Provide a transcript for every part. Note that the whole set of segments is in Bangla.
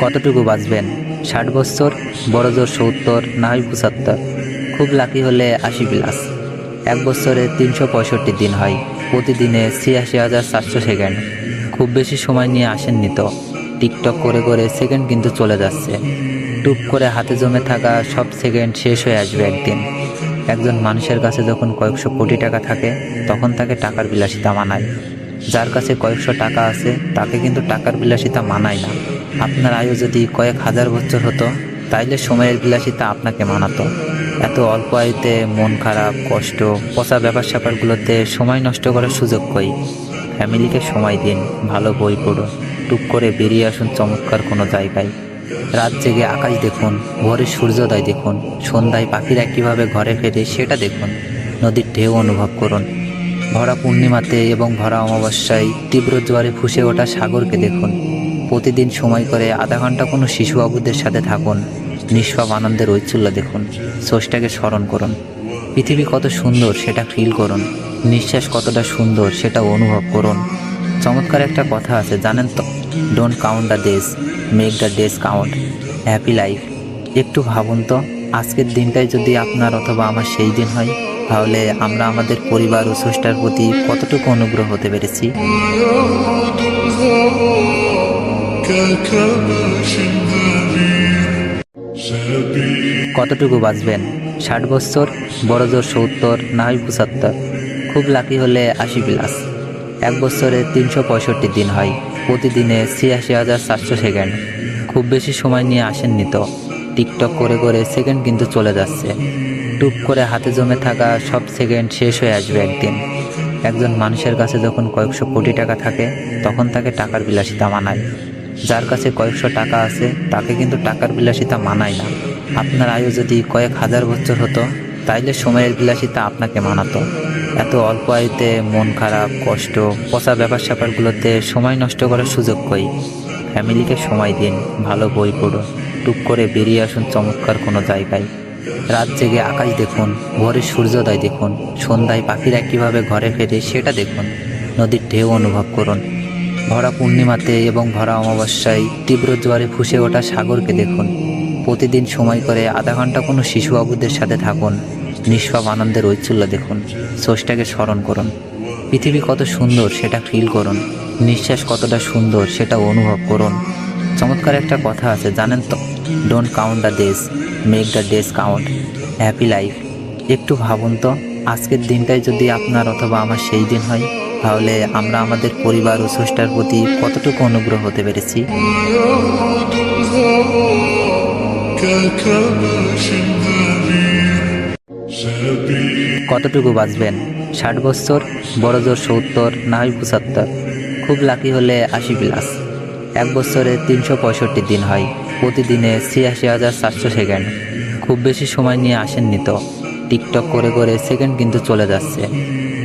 কতটুকু বাঁচবেন? ষাট বছর বড় জোর সত্তর, না হয় পঁচাত্তর? খুব লাকি হলে আশি প্লাস। এক বছরে তিনশো পঁয়ষট্টি দিন হয়। প্রতিদিনে ছিয়াশি হাজার চারশো সেকেন্ড। খুব বেশি সময় নিয়ে আসেননি তো। টিকটক করে করে সেকেন্ড কিন্তু চলে যাচ্ছে। টুপ করে হাতে জমে থাকা সব সেকেন্ড শেষ হয়ে আসবে একদিন। একজন মানুষের কাছে যখন কয়েকশো কোটি টাকা থাকে, তখন তাকে টাকার বিলাসিতা মানায়। যার কাছে কয়েকশো টাকা আছে, তাকে কিন্তু টাকার বিলাসিতা মানায় না। আপনার আয়ু যদি কয়েক হাজার বছর হতো, তাইলে সময়ের বিলাসিতা আপনাকে মানাতো। এত অল্প আয়ুতে মন খারাপ, কষ্ট, পচা ব্যাপার স্যাপারগুলোতে সময় নষ্ট করার সুযোগ কই? ফ্যামিলিকে সময় দিন, ভালো বই পড়ুন, টুক করে বেরিয়ে আসুন চমৎকার কোনো জায়গায়। রাত জেগে আকাশ দেখুন, ভোরে সূর্যোদয় দেখুন, সন্ধ্যায় পাখিরা কীভাবে ঘরে ফেরে সেটা দেখুন, নদীর ঢেউ অনুভব করুন। ভরা পূর্ণিমাতে এবং ভরা অমাবস্যায় তীব্র জোয়ারে ফুসে ওঠা সাগরকে দেখুন। প্রতিদিন সময় করে আধা ঘণ্টা কোনো শিশু বাবুদের সাথে থাকুন। নিষ্পাপ আনন্দের ঐচ্ছুল্য দেখুন। সোর্সটাকে স্মরণ করুন। পৃথিবী কত সুন্দর সেটা ফিল করুন। নিঃশ্বাস কতটা সুন্দর সেটা অনুভব করুন। চমৎকার একটা কথা আছে, জানেন তো? Don't count the days make the days count happy life একটু ভাবুন তো, আজকের দিনটাই যদি আপনার অথবা আমার সেই দিন হয়। তাহলে আমরা আমাদের পরিবার ও স্রষ্টার প্রতি কতটুকু অনুগ্রহ হতে পেরেছি? কতটুকু বাঁচবেন? ষাট বছর বড় জোর সত্তর না হয় পঁচাত্তর। খুব লাকি হলে আশি প্লাস। এক বছরে তিনশো পঁয়ষট্টি দিন হয়। প্রতিদিনে ছিয়াশি হাজার চারশো সেকেন্ড। খুব বেশি সময় নিয়ে আসেননি তো। টিকটক করে করে সেকেন্ড কিন্তু চলে যাচ্ছে। টুপ করে হাতে জমে থাকা সব সেকেন্ড শেষ হয়ে আসবে একদিন। একজন মানুষের কাছে যখন কয়েকশো কোটি টাকা থাকে, তখন তাকে টাকার বিলাসিতা মানায়। যার কাছে কয়েকশো টাকা আছে, তাকে কিন্তু টাকার বিলাসিতা মানায় না। আপনার আয়ু যদি কয়েক হাজার বছর হতো, তাইলে সময়ের বিলাসিতা আপনাকে মানাতো। এত অল্প আয়ুতে মন খারাপ, কষ্ট, পচা ব্যাপার স্যাপারগুলোতে সময় নষ্ট করার সুযোগ কই? ফ্যামিলিকে সময় দিন, ভালো বই পড়ুন, টুক করে বেরিয়ে আসুন চমৎকার কোনো জায়গায়। রাত জেগে আকাশ দেখুন, ভোরে সূর্যোদয় দেখুন, সন্ধ্যায় পাখিরা কীভাবে ঘরে ফেরে সেটা দেখুন, নদীর ঢেউ অনুভব করুন। ভরা পূর্ণিমাতে এবং ভরা অমাবস্যায় তীব্র জোয়ারে ফুসে ওঠা সাগরকে দেখুন। প্রতিদিন সময় করে আধা ঘণ্টা কোনো শিশু বাবুদের সাথে থাকুন, নিষ্পাপ আনন্দের ঐচ্ছল্য দেখুন সোর্সটাকে স্মরণ করুন। পৃথিবী কত সুন্দর সেটা ফিল করুন, নিঃশ্বাস কতটা সুন্দর সেটা অনুভব করুন। চমৎকার একটা কথা আছে, জানেন তো? Don't count the days make the days count happy life একটু ভাবুন তো, আজকের দিনটাই যদি আপনার অথবা আমার সেই দিন হয়, তাহলে আমরা আমাদের পরিবার ও স্রষ্টার প্রতি কতটুকু অনুগ্রহ হতে পেরেছি? কতটুকু বাঁচবেন? ষাট বছর বড় জোর সত্তর, না হয় পঁচাত্তর? খুব লাকি হলে আশি প্লাস এক বছরে তিনশো পঁয়ষট্টি দিন হয়। প্রতিদিনে ছিয়াশি হাজার চারশো সেকেন্ড। খুব বেশি সময় নিয়ে আসেননি তো। টিকটক করে করে সেকেন্ড কিন্তু চলে যাচ্ছে।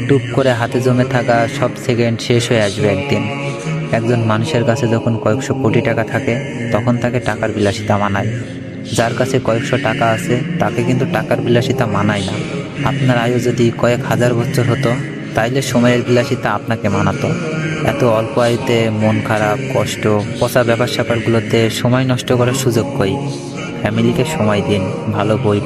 টুপ করে হাতে জমে থাকা সব সেকেন্ড শেষ হয়ে আসবে একদিন। একজন মানুষের কাছে যখন কয়েকশো কোটি টাকা থাকে, তখন তাকে টাকার বিলাসিতা মানায়। যার কাছে কয়েকশো টাকা আছে, তাকে কিন্তু টাকার বিলাসিতা মানায় না। আপনার আয়ু যদি কয়েক হাজার বছর হতো তাইলে সময়ের বিলাসিতা আপনাকে মানাতো। এত অল্প আয়ুতে মন খারাপ, কষ্ট, পচা ব্যাপার স্যাপারগুলোতে সময় নষ্ট করার সুযোগ কই? ফ্যামিলিকে সময় দিন, ভালো বই